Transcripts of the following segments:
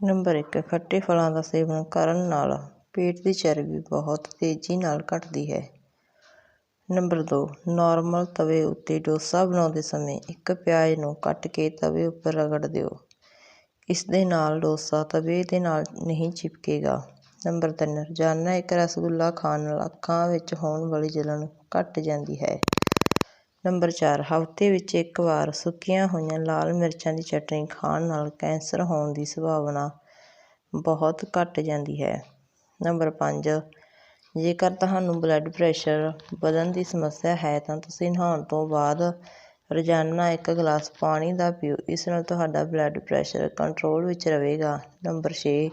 Number ਇੱਕ, ਖੱਟੇ ਫਲਾਂ ਦਾ ਸੇਵਨ ਕਰਨ ਨਾਲ ਪੇਟ ਦੀ ਚਰਬੀ ਬਹੁਤ ਤੇਜ਼ੀ ਨਾਲ ਘਟਦੀ ਹੈ। ਨੰਬਰ ਦੋ ਨੋਰਮਲ ਤਵੇ ਉੱਤੇ ਡੋਸਾ ਬਣਾਉਂਦੇ ਸਮੇਂ ਇੱਕ ਪਿਆਜ਼ ਨੂੰ ਕੱਟ ਕੇ ਤਵੇ ਉੱਪਰ ਰਗੜ ਦਿਓ। ਇਸ ਦੇ ਨਾਲ ਡੋਸਾ ਤਵੇ ਦੇ ਨਾਲ ਨਹੀਂ ਚਿਪਕੇਗਾ। ਨੰਬਰ ਤਿੰਨ ਰੋਜ਼ਾਨਾ ਇੱਕ ਰਸਗੁੱਲਾ ਖਾਣ ਨਾਲ ਅੱਖਾਂ ਵਿੱਚ ਹੋਣ ਵਾਲੀ ਜਲਨ ਘਟ ਜਾਂਦੀ ਹੈ। ਨੰਬਰ ਚਾਰ, ਹਫ਼ਤੇ ਵਿੱਚ ਇੱਕ ਵਾਰ ਸੁੱਕੀਆਂ ਹੋਈਆਂ ਲਾਲ ਮਿਰਚਾਂ ਦੀ ਚਟਣੀ ਖਾਣ ਨਾਲ ਕੈਂਸਰ ਹੋਣ ਦੀ ਸੰਭਾਵਨਾ ਬਹੁਤ ਘੱਟ ਜਾਂਦੀ ਹੈ। ਨੰਬਰ ਪੰਜ, ਜੇਕਰ ਤੁਹਾਨੂੰ ਬਲੱਡ ਪ੍ਰੈਸ਼ਰ ਵਧਣ ਦੀ ਸਮੱਸਿਆ ਹੈ, ਤਾਂ ਤੁਸੀਂ ਨਹਾਉਣ ਤੋਂ ਬਾਅਦ ਰੋਜ਼ਾਨਾ ਇੱਕ ਗਲਾਸ ਪਾਣੀ ਦਾ ਪੀਓ ਇਸ ਨਾਲ ਤੁਹਾਡਾ ਬਲੱਡ ਪ੍ਰੈਸ਼ਰ ਕੰਟਰੋਲ ਵਿੱਚ ਰਹੇਗਾ। ਨੰਬਰ ਛੇ,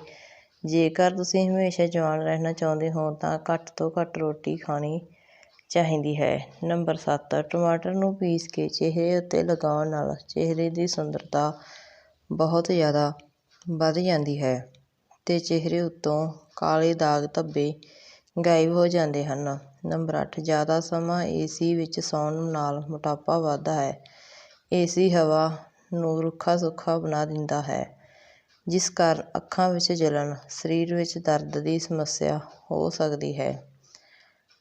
ਜੇਕਰ ਤੁਸੀਂ ਹਮੇਸ਼ਾ ਜਵਾਨ ਰਹਿਣਾ ਚਾਹੁੰਦੇ ਹੋ, ਤਾਂ ਘੱਟ ਤੋਂ ਘੱਟ ਰੋਟੀ ਖਾਣੀ ਚਾਹੀਦੀ ਹੈ। ਨੰਬਰ ਸੱਤ, ਟਮਾਟਰ ਨੂੰ ਪੀਸ ਕੇ ਚਿਹਰੇ ਉੱਤੇ ਲਗਾਉਣ ਨਾਲ ਚਿਹਰੇ ਦੀ ਸੁੰਦਰਤਾ ਬਹੁਤ ਜ਼ਿਆਦਾ ਵੱਧ ਜਾਂਦੀ ਹੈ ਅਤੇ ਚਿਹਰੇ ਉੱਤੋਂ ਕਾਲੇ ਦਾਗ ਧੱਬੇ ਗਾਇਬ ਹੋ ਜਾਂਦੇ ਹਨ। ਨੰਬਰ ਅੱਠ, ਜ਼ਿਆਦਾ ਸਮਾਂ ਏ ਸੀ ਵਿੱਚ ਸੌਣ ਨਾਲ ਮੋਟਾਪਾ ਵੱਧਦਾ ਹੈ। ਏ ਸੀ ਹਵਾ ਨੂੰ ਰੁੱਖਾ ਸੁੱਖਾ ਬਣਾ ਦਿੰਦਾ ਹੈ, ਜਿਸ ਕਾਰਨ ਅੱਖਾਂ ਵਿੱਚ ਜਲਨ ਸਰੀਰ ਵਿੱਚ ਦਰਦ ਦੀ ਸਮੱਸਿਆ ਹੋ ਸਕਦੀ ਹੈ।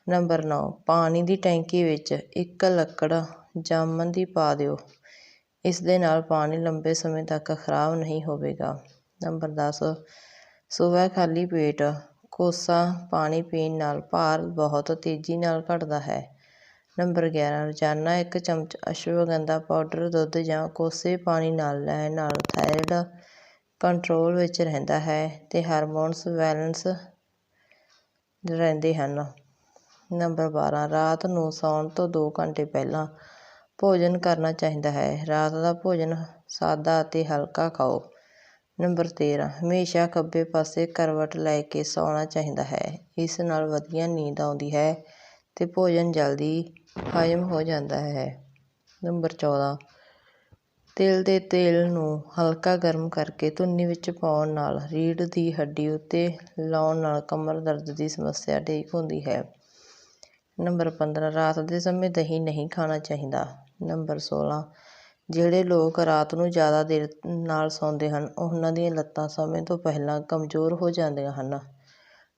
ਨੰਬਰ ਨੌ, ਪਾਣੀ ਦੀ ਟੈਂਕੀ ਵਿੱਚ ਇੱਕ ਲੱਕੜ ਜਾਮਣ ਦੀ ਪਾ ਦਿਓ ਇਸ ਦੇ ਨਾਲ ਪਾਣੀ ਲੰਬੇ ਸਮੇਂ ਤੱਕ ਖ਼ਰਾਬ ਨਹੀਂ ਹੋਵੇਗਾ। ਨੰਬਰ ਦਸ ਸੁਬਹ ਖਾਲੀ ਪੇਟ, ਕੋਸਾ ਪਾਣੀ ਪੀਣ ਨਾਲ ਭਾਰ ਬਹੁਤ ਤੇਜ਼ੀ ਨਾਲ ਘਟਦਾ ਹੈ। ਨੰਬਰ ਗਿਆਰਾਂ, ਰੋਜ਼ਾਨਾ ਇੱਕ ਚਮਚ ਅਸ਼ਵਗੰਧਾ ਪਾਊਡਰ ਦੁੱਧ ਜਾਂ ਕੋਸੇ ਪਾਣੀ ਨਾਲ ਲੈਣ ਨਾਲ ਥਾਇਰਾਇਡ ਕੰਟਰੋਲ ਵਿੱਚ ਰਹਿੰਦਾ ਹੈ ਤੇ ਹਾਰਮੋਨਸ ਬੈਲੈਂਸ ਰਹਿੰਦੇ ਹਨ। ਨੰਬਰ ਬਾਰ੍ਹਾਂ ਰਾਤ ਨੂੰ ਸੌਣ ਤੋਂ ਦੋ ਘੰਟੇ ਪਹਿਲਾਂ ਭੋਜਨ ਕਰਨਾ ਚਾਹੀਦਾ ਹੈ। ਰਾਤ ਦਾ ਭੋਜਨ ਸਾਦਾ ਅਤੇ ਹਲਕਾ ਖਾਓ। ਨੰਬਰ ਤੇਰ੍ਹਾਂ ਹਮੇਸ਼ਾ ਖੱਬੇ ਪਾਸੇ ਕਰਵਟ ਲੈ ਕੇ ਸੌਣਾ ਚਾਹੀਦਾ ਹੈ ਇਸ ਨਾਲ ਵਧੀਆ ਨੀਂਦ ਆਉਂਦੀ ਹੈ ਅਤੇ ਭੋਜਨ ਜਲਦੀ ਹਜ਼ਮ ਹੋ ਜਾਂਦਾ ਹੈ। ਨੰਬਰ ਚੌਦਾਂ, ਤਿਲ ਦੇ ਤੇਲ ਨੂੰ ਹਲਕਾ ਗਰਮ ਕਰਕੇ ਧੁੰਨੀ ਵਿੱਚ ਪਾਉਣ ਨਾਲ ਰੀੜ੍ਹ ਦੀ ਹੱਡੀ ਉੱਤੇ ਲਾਉਣ ਨਾਲ ਕਮਰ ਦਰਦ ਦੀ ਸਮੱਸਿਆ ਠੀਕ ਹੁੰਦੀ ਹੈ। ਨੰਬਰ ਪੰਦਰਾਂ, ਰਾਤ ਦੇ ਸਮੇਂ ਦਹੀਂ ਨਹੀਂ ਖਾਣਾ ਚਾਹੀਦਾ। ਨੰਬਰ ਸੋਲ੍ਹਾਂ ਜਿਹੜੇ ਲੋਕ ਰਾਤ ਨੂੰ ਜ਼ਿਆਦਾ ਦੇਰ ਨਾਲ ਸੌਂਦੇ ਹਨ, ਉਹਨਾਂ ਦੀਆਂ ਲੱਤਾਂ ਸਮੇਂ ਤੋਂ ਪਹਿਲਾਂ ਕਮਜ਼ੋਰ ਹੋ ਜਾਂਦੀਆਂ ਹਨ।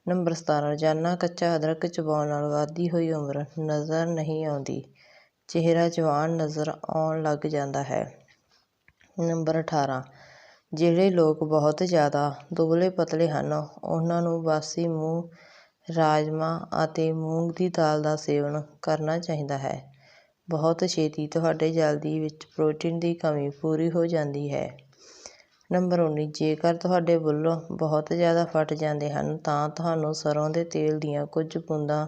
ਨੰਬਰ ਸਤਾਰਾਂ, ਰੋਜ਼ਾਨਾ ਕੱਚਾ ਅਦਰਕ ਚਬਾਉਣ ਨਾਲ ਵਧਦੀ ਹੋਈ ਉਮਰ ਨਜ਼ਰ ਨਹੀਂ ਆਉਂਦੀ ਚਿਹਰਾ ਜਵਾਨ ਨਜ਼ਰ ਆਉਣ ਲੱਗ ਜਾਂਦਾ ਹੈ। ਨੰਬਰ ਅਠਾਰਾਂ, ਜਿਹੜੇ ਲੋਕ ਬਹੁਤ ਜ਼ਿਆਦਾ ਦੁਬਲੇ ਪਤਲੇ ਹਨ, ਉਹਨਾਂ ਨੂੰ ਬਾਸੀ ਮੂੰਹ ਰਾਜਮਾ ਅਤੇ ਮੂੰਗ ਦੀ ਦਾਲ ਦਾ ਸੇਵਨ ਕਰਨਾ ਚਾਹੀਦਾ ਹੈ। ਬਹੁਤ ਛੇਤੀ ਤੁਹਾਡੇ ਜਲਦੀ ਵਿੱਚ ਪ੍ਰੋਟੀਨ ਦੀ ਕਮੀ ਪੂਰੀ ਹੋ ਜਾਂਦੀ ਹੈ। ਨੰਬਰ ਉੱਨੀ, ਜੇਕਰ ਤੁਹਾਡੇ ਬੁੱਲ੍ਹ ਬਹੁਤ ਜ਼ਿਆਦਾ ਫਟ ਜਾਂਦੇ ਹਨ, ਤਾਂ ਤੁਹਾਨੂੰ ਸਰ੍ਹੋਂ ਦੇ ਤੇਲ ਦੀਆਂ ਕੁਝ ਬੂੰਦਾਂ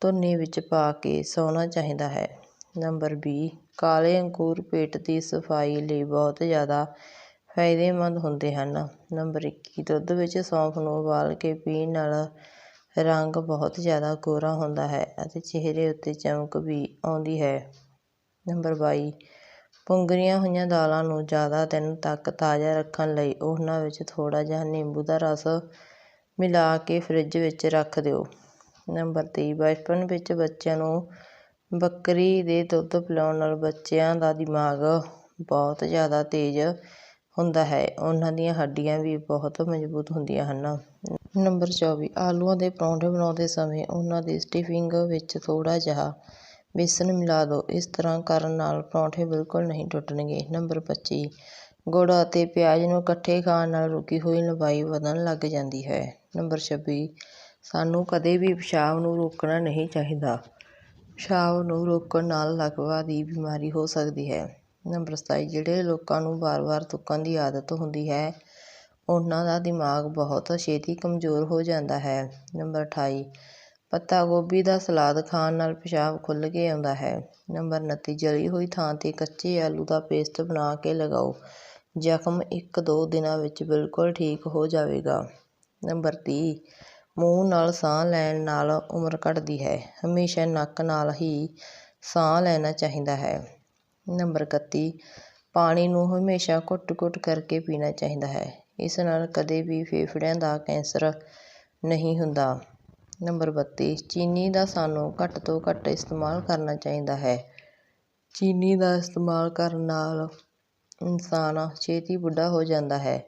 ਧੁੰਨੀ ਵਿੱਚ ਪਾ ਕੇ ਸੌਣਾ ਚਾਹੀਦਾ ਹੈ। ਨੰਬਰ ਵੀਹ ਕਾਲੇ ਅੰਗੂਰ ਪੇਟ ਦੀ ਸਫ਼ਾਈ ਲਈ ਬਹੁਤ ਜ਼ਿਆਦਾ ਫਾਇਦੇਮੰਦ ਹੁੰਦੇ ਹਨ। ਨੰਬਰ ਇੱਕੀ, ਦੁੱਧ ਵਿੱਚ ਸੌਂਫ ਨੂੰ ਉਬਾਲ ਕੇ ਪੀਣ ਨਾਲ ਰੰਗ ਬਹੁਤ ਜ਼ਿਆਦਾ ਗੋਰਾ ਹੁੰਦਾ ਹੈ ਅਤੇ ਚਿਹਰੇ ਉੱਤੇ ਚਮਕ ਵੀ ਆਉਂਦੀ ਹੈ। ਨੰਬਰ ਬਾਈ, ਪੁੰਗਰੀਆਂ ਹੋਈਆਂ ਦਾਲਾਂ ਨੂੰ ਜ਼ਿਆਦਾ ਦਿਨ ਤੱਕ ਤਾਜ਼ਾ ਰੱਖਣ ਲਈ ਉਹਨਾਂ ਵਿੱਚ ਥੋੜ੍ਹਾ ਜਿਹਾ ਨਿੰਬੂ ਦਾ ਰਸ ਮਿਲਾ ਕੇ ਫਰਿੱਜ ਵਿੱਚ ਰੱਖ ਦਿਓ। ਨੰਬਰ ਤੇਈ ਬਚਪਨ ਵਿੱਚ ਬੱਚਿਆਂ ਨੂੰ ਬੱਕਰੀ ਦੇ ਦੁੱਧ ਪਿਲਾਉਣ ਨਾਲ ਬੱਚਿਆਂ ਦਾ ਦਿਮਾਗ ਬਹੁਤ ਜ਼ਿਆਦਾ ਤੇਜ਼ ਹੁੰਦਾ ਹੈ ਉਹਨਾਂ ਦੀਆਂ ਹੱਡੀਆਂ ਵੀ ਬਹੁਤ ਮਜ਼ਬੂਤ ਹੁੰਦੀਆਂ ਹਨ। ਨੰਬਰ ਚੌਵੀ, ਆਲੂਆਂ ਦੇ ਪਰੌਂਠੇ ਬਣਾਉਂਦੇ ਸਮੇਂ ਉਹਨਾਂ ਦੀ ਸਟੀਫਿੰਗ ਵਿੱਚ ਥੋੜ੍ਹਾ ਜਿਹਾ ਬੇਸਣ ਮਿਲਾ ਦਿਓ ਇਸ ਤਰ੍ਹਾਂ ਕਰਨ ਨਾਲ ਪਰੌਂਠੇ ਬਿਲਕੁਲ ਨਹੀਂ ਟੁੱਟਣਗੇ। ਨੰਬਰ ਪੱਚੀ, ਗੁੜ ਅਤੇ ਪਿਆਜ਼ ਨੂੰ ਇਕੱਠੇ ਖਾਣ ਨਾਲ ਰੁਕੀ ਹੋਈ ਲੰਬਾਈ ਵਧਣ ਲੱਗ ਜਾਂਦੀ ਹੈ। ਨੰਬਰ ਛੱਬੀ, ਸਾਨੂੰ ਕਦੇ ਵੀ ਪਿਸ਼ਾਬ ਨੂੰ ਰੋਕਣਾ ਨਹੀਂ ਚਾਹੀਦਾ ਪਿਸ਼ਾਬ ਨੂੰ ਰੋਕਣ ਨਾਲ ਲਕਵਾ ਦੀ ਬਿਮਾਰੀ ਹੋ ਸਕਦੀ ਹੈ। ਨੰਬਰ ਸਤਾਈ, ਜਿਹੜੇ ਲੋਕਾਂ ਨੂੰ ਵਾਰ ਵਾਰ ਥੁੱਕਣ ਦੀ ਆਦਤ ਹੁੰਦੀ ਹੈ ਉਹਨਾਂ ਦਾ ਦਿਮਾਗ ਬਹੁਤ ਛੇਤੀ ਕਮਜ਼ੋਰ ਹੋ ਜਾਂਦਾ ਹੈ। ਨੰਬਰ ਅਠਾਈ, ਪੱਤਾ ਗੋਭੀ ਦਾ ਸਲਾਦ ਖਾਣ ਨਾਲ ਪਿਸ਼ਾਬ ਖੁੱਲ੍ਹ ਕੇ ਆਉਂਦਾ ਹੈ। ਨੰਬਰ ਉਨੱਤੀ, ਜਲੀ ਹੋਈ ਥਾਂ ਤੇ ਕੱਚੇ ਆਲੂ ਦਾ ਪੇਸਟ ਬਣਾ ਕੇ ਲਗਾਓ ਜ਼ਖ਼ਮ ਇੱਕ ਦੋ ਦਿਨਾਂ ਵਿੱਚ ਬਿਲਕੁਲ ਠੀਕ ਹੋ ਜਾਵੇਗਾ। ਨੰਬਰ ਤੀਹ, ਮੂੰਹ ਨਾਲ ਸਾਹ ਲੈਣ ਨਾਲ ਉਮਰ ਘਟਦੀ ਹੈ ਹਮੇਸ਼ਾ ਨੱਕ ਨਾਲ ਹੀ ਸਾਹ ਲੈਣਾ ਚਾਹੀਦਾ ਹੈ। ਨੰਬਰ ਇਕੱਤੀ, ਪਾਣੀ ਨੂੰ ਹਮੇਸ਼ਾ ਘੁੱਟ ਘੁੱਟ ਕਰਕੇ ਪੀਣਾ ਚਾਹੀਦਾ ਹੈ ਇਸ ਨਾਲ ਕਦੇ ਵੀ ਫੇਫੜਿਆਂ ਦਾ ਕੈਂਸਰ ਨਹੀਂ ਹੁੰਦਾ। ਨੰਬਰ ਬੱਤੀ, ਚੀਨੀ ਦਾ ਸਾਨੂੰ ਘੱਟ ਤੋਂ ਘੱਟ ਇਸਤੇਮਾਲ ਕਰਨਾ ਚਾਹੀਦਾ ਹੈ। ਚੀਨੀ ਦਾ ਇਸਤੇਮਾਲ ਕਰਨ ਨਾਲ ਇਨਸਾਨ ਛੇਤੀ ਬੁੱਢਾ ਹੋ ਜਾਂਦਾ ਹੈ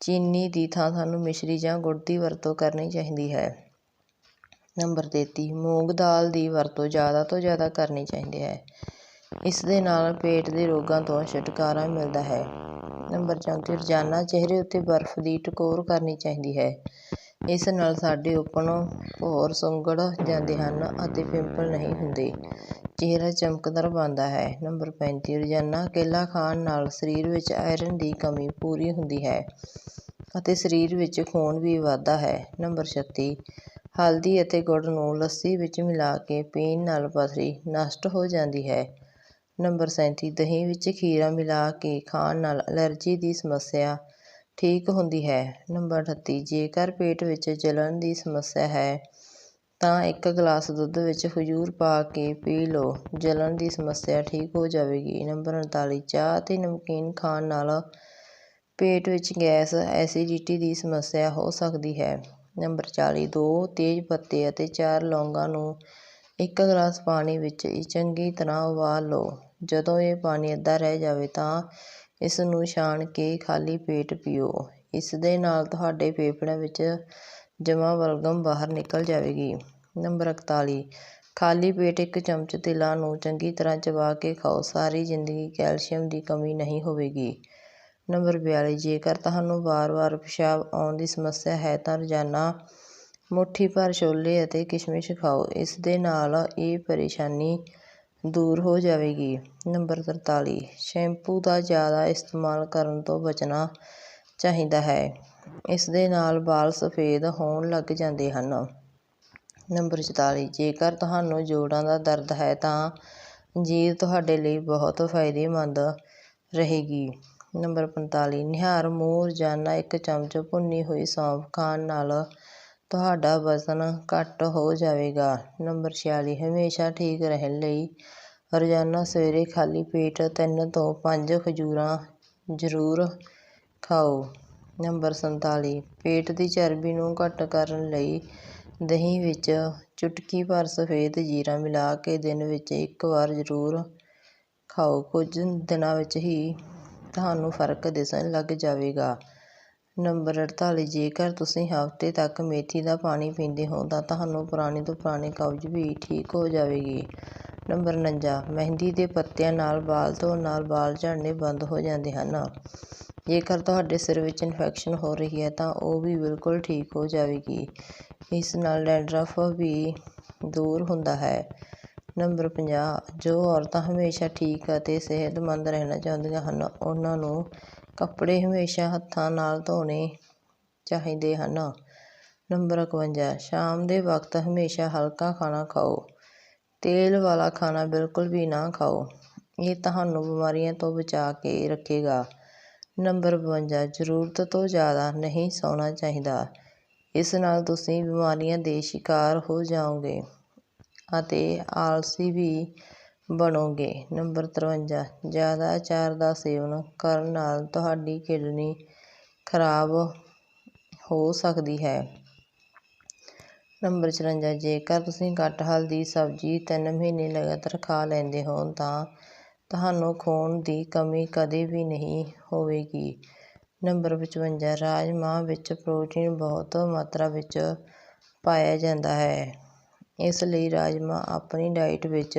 ਚੀਨੀ ਦੀ ਥਾਂ ਸਾਨੂੰ ਮਿਸ਼ਰੀ ਜਾਂ ਗੁੜ ਦੀ ਵਰਤੋਂ ਕਰਨੀ ਚਾਹੀਦੀ ਹੈ ਨੰਬਰ 33 ਮੂੰਗ ਦਾਲ ਦੀ ਵਰਤੋਂ ਜ਼ਿਆਦਾ ਤੋਂ ਜ਼ਿਆਦਾ ਕਰਨੀ ਚਾਹੀਦੀ ਹੈ ਇਸ ਦੇ ਨਾਲ ਪੇਟ ਦੇ ਰੋਗਾਂ ਤੋਂ ਛੁਟਕਾਰਾ ਮਿਲਦਾ ਹੈ। ਨੰਬਰ 34 ਰੋਜ਼ਾਨਾ ਚਿਹਰੇ ਉੱਤੇ ਬਰਫ਼ ਦੀ ਟਕੋਰ ਕਰਨੀ ਚਾਹੀਦੀ ਹੈ। ਇਸ ਨਾਲ ਸਾਡੇ ਉੱਪਨ ਭੌਰ ਸੁੰਗੜ ਜਾਂਦੇ ਹਨ ਅਤੇ ਪਿੰਪਲ ਨਹੀਂ ਹੁੰਦੇ। ਚਿਹਰਾ ਚਮਕਦਾਰ ਬਣਦਾ ਹੈ। ਨੰਬਰ 35 ਰੋਜ਼ਾਨਾ ਕੇਲਾ ਖਾਣ ਨਾਲ ਸਰੀਰ ਵਿੱਚ ਆਇਰਨ ਦੀ ਕਮੀ ਪੂਰੀ ਹੁੰਦੀ ਹੈ ਅਤੇ ਸਰੀਰ ਵਿੱਚ ਖੂਨ ਵੀ ਵੱਧਦਾ ਹੈ। ਨੰਬਰ 36 ਹਲਦੀ ਅਤੇ ਗੁੜ ਨੂੰ ਲੱਸੀ ਵਿੱਚ ਮਿਲਾ ਕੇ ਪੀਣ ਨਾਲ ਪਥਰੀ ਨਸ਼ਟ ਹੋ ਜਾਂਦੀ ਹੈ। ਨੰਬਰ 37 ਦਹੀਂ ਵਿੱਚ ਖੀਰਾ ਮਿਲਾ ਕੇ ਖਾਣ ਨਾਲ ਐਲਰਜੀ ਦੀ ਸਮੱਸਿਆ ਠੀਕ ਹੁੰਦੀ ਹੈ। ਨੰਬਰ 38 ਜੇਕਰ ਪੇਟ ਵਿੱਚ ਜਲਣ ਦੀ ਸਮੱਸਿਆ ਹੈ, ਤਾਂ ਇੱਕ ਗਲਾਸ ਦੁੱਧ ਵਿੱਚ ਖਜੂਰ ਪਾ ਕੇ ਪੀ ਲਓ। ਜਲਣ ਦੀ ਸਮੱਸਿਆ ਠੀਕ ਹੋ ਜਾਵੇਗੀ। ਨੰਬਰ 39 ਚਾਹ ਅਤੇ ਨਮਕੀਨ ਖਾਣ ਨਾਲ ਪੇਟ ਵਿੱਚ ਗੈਸ ਐਸੀਡਿਟੀ ਦੀ ਸਮੱਸਿਆ ਹੋ ਸਕਦੀ ਹੈ। ਨੰਬਰ 40 ਦੋ ਤੇਜ਼ ਪੱਤੇ ਅਤੇ ਚਾਰ ਲੌਂਗਾਂ ਨੂੰ ਇੱਕ ਗਲਾਸ ਪਾਣੀ ਵਿੱਚ ਚੰਗੀ ਤਰ੍ਹਾਂ ਉਬਾਲ ਲਓ। ਜਦੋਂ ਇਹ ਪਾਣੀ ਅੱਧਾ ਰਹਿ ਜਾਵੇ ਤਾਂ ਇਸ ਨੂੰ ਛਾਣ ਕੇ ਖਾਲੀ ਪੇਟ ਪੀਓ। ਇਸ ਦੇ ਨਾਲ ਤੁਹਾਡੇ ਫੇਫੜਿਆਂ ਵਿੱਚ ਜਮ੍ਹਾਂ ਬਲਗਮ ਬਾਹਰ ਨਿਕਲ ਜਾਵੇਗੀ। ਨੰਬਰ 41 ਖਾਲੀ ਪੇਟ ਇੱਕ ਚਮਚ ਤਿਲਾਂ ਨੂੰ ਚੰਗੀ ਤਰ੍ਹਾਂ ਚਬਾ ਕੇ ਖਾਓ। ਸਾਰੀ ਜ਼ਿੰਦਗੀ ਕੈਲਸ਼ੀਅਮ ਦੀ ਕਮੀ ਨਹੀਂ ਹੋਵੇਗੀ। ਨੰਬਰ 42 ਜੇਕਰ ਤੁਹਾਨੂੰ ਵਾਰ-ਵਾਰ ਪਿਸ਼ਾਬ ਆਉਣ ਦੀ ਸਮੱਸਿਆ ਹੈ ਤਾਂ ਰੋਜ਼ਾਨਾ ਮੁੱਠੀ ਭਰ ਛੋਲੇ ਅਤੇ ਕਿਸ਼ਮਿਸ਼ ਖਾਓ। ਇਸ ਦੇ ਨਾਲ ਇਹ ਪਰੇਸ਼ਾਨੀ ਦੂਰ ਹੋ ਜਾਵੇਗੀ। ਨੰਬਰ 43 ਸ਼ੈਂਪੂ ਦਾ ਜ਼ਿਆਦਾ ਇਸਤੇਮਾਲ ਕਰਨ ਤੋਂ ਬਚਣਾ ਚਾਹੀਦਾ ਹੈ। ਇਸ ਦੇ ਨਾਲ ਵਾਲ ਸਫੇਦ ਹੋਣ ਲੱਗ ਜਾਂਦੇ ਹਨ। ਨੰਬਰ 44 ਜੇਕਰ ਤੁਹਾਨੂੰ ਜੋੜਾਂ ਦਾ ਦਰਦ ਹੈ ਤਾਂ ਅੰਜੀਰ ਤੁਹਾਡੇ ਲਈ ਬਹੁਤ ਫਾਇਦੇਮੰਦ ਰਹੇਗੀ। ਨੰਬਰ 45 ਨਿਹਾਰ ਮੂੰਹ ਰੋਜ਼ਾਨਾ ਇੱਕ ਚਮਚ ਭੁੰਨੀ ਹੋਈ ਸੌਂਫ ਖਾਣ ਨਾਲ ਤੁਹਾਡਾ ਵਜ਼ਨ ਘੱਟ ਹੋ ਜਾਵੇਗਾ। ਨੰਬਰ 46 ਹਮੇਸ਼ਾ ਠੀਕ ਰਹਿਣ ਲਈ ਰੋਜ਼ਾਨਾ ਸਵੇਰੇ ਖਾਲੀ ਪੇਟ ਤਿੰਨ ਤੋਂ ਪੰਜ ਖਜੂਰਾਂ ਜ਼ਰੂਰ ਖਾਓ। ਨੰਬਰ 47 ਪੇਟ ਦੀ ਚਰਬੀ ਨੂੰ ਘੱਟ ਕਰਨ ਲਈ ਦਹੀਂ ਵਿੱਚ ਚੁਟਕੀ ਭਰ ਸਫੇਦ ਜੀਰਾ ਮਿਲਾ ਕੇ ਦਿਨ ਵਿੱਚ ਇੱਕ ਵਾਰ ਜ਼ਰੂਰ ਖਾਓ। ਕੁਝ ਦਿਨਾਂ ਵਿੱਚ ਹੀ ਤੁਹਾਨੂੰ ਫ਼ਰਕ ਦਿਸਣ ਲੱਗ ਜਾਵੇਗਾ। ਨੰਬਰ 48 ਜੇਕਰ ਤੁਸੀਂ ਹਫ਼ਤੇ ਤੱਕ ਮੇਥੀ ਦਾ ਪਾਣੀ ਪੀਂਦੇ ਹੋ, ਤਾਂ ਤੁਹਾਨੂੰ ਪੁਰਾਣੀ ਤੋਂ ਪੁਰਾਣੇ ਕਬਜ਼ ਵੀ ਠੀਕ ਹੋ ਜਾਵੇਗੀ। ਨੰਬਰ 49 ਮਹਿੰਦੀ ਦੇ ਪੱਤਿਆਂ ਨਾਲ ਵਾਲ ਧੋਣ ਨਾਲ ਵਾਲ ਝੜਨੇ ਬੰਦ ਹੋ ਜਾਂਦੇ ਹਨ। ਜੇਕਰ ਤੁਹਾਡੇ ਸਿਰ ਵਿੱਚ ਇਨਫੈਕਸ਼ਨ ਹੋ ਰਹੀ ਹੈ, ਤਾਂ ਉਹ ਵੀ ਬਿਲਕੁਲ ਠੀਕ ਹੋ ਜਾਵੇਗੀ। ਇਸ ਨਾਲ ਡੈਂਡਰਫ ਵੀ ਦੂਰ ਹੁੰਦਾ ਹੈ। ਨੰਬਰ 50 ਜੋ ਔਰਤਾਂ ਹਮੇਸ਼ਾ ਠੀਕ ਅਤੇ ਸਿਹਤਮੰਦ ਰਹਿਣਾ ਚਾਹੁੰਦੀਆਂ ਹਨ, ਉਹਨਾਂ ਨੂੰ ਕੱਪੜੇ ਹਮੇਸ਼ਾ ਹੱਥਾਂ ਨਾਲ ਧੋਣੇ ਚਾਹੀਦੇ ਹਨ। ਨੰਬਰ 51 ਸ਼ਾਮ ਦੇ ਵਕਤ ਹਮੇਸ਼ਾ ਹਲਕਾ ਖਾਣਾ ਖਾਓ। ਤੇਲ ਵਾਲਾ ਖਾਣਾ ਬਿਲਕੁਲ ਵੀ ਨਾ ਖਾਓ। ਇਹ ਤੁਹਾਨੂੰ ਬਿਮਾਰੀਆਂ ਤੋਂ ਬਚਾ ਕੇ ਰੱਖੇਗਾ। ਨੰਬਰ 52 ਜ਼ਰੂਰਤ ਤੋਂ ਜ਼ਿਆਦਾ ਨਹੀਂ ਸੌਣਾ ਚਾਹੀਦਾ। ਇਸ ਨਾਲ ਤੁਸੀਂ ਬਿਮਾਰੀਆਂ ਦੇ ਸ਼ਿਕਾਰ ਹੋ ਜਾਓਗੇ ਅਤੇ ਆਲਸੀ ਵੀ ਬਣੋਗੇ? ਨੰਬਰ 53 ਜ਼ਿਆਦਾ ਅਚਾਰ ਦਾ ਸੇਵਨ ਕਰਨ ਨਾਲ ਤੁਹਾਡੀ ਕਿਡਨੀ ਖਰਾਬ ਹੋ ਸਕਦੀ ਹੈ। ਨੰਬਰ 54 ਜੇਕਰ ਤੁਸੀਂ ਕਟਹਲ ਹਲਦੀ ਸਬਜ਼ੀ ਤਿੰਨ ਮਹੀਨੇ ਲਗਾਤਾਰ ਖਾ ਲੈਂਦੇ ਹੋ, ਤਾਂ ਤੁਹਾਨੂੰ ਖੂਨ ਦੀ ਕਮੀ ਕਦੇ ਵੀ ਨਹੀਂ ਹੋਵੇਗੀ। ਨੰਬਰ 55 ਰਾਜਮਾਂਹ ਵਿੱਚ ਪ੍ਰੋਟੀਨ ਬਹੁਤ ਮਾਤਰਾ ਵਿੱਚ ਪਾਇਆ ਜਾਂਦਾ ਹੈ। ਇਸ ਲਈ ਰਾਜਮਾਂਹ ਆਪਣੀ ਡਾਈਟ ਵਿੱਚ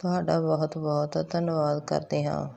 ਤੁਹਾਡਾ ਬਹੁਤ ਬਹੁਤ ਧੰਨਵਾਦ ਕਰਦੇ ਹਾਂ।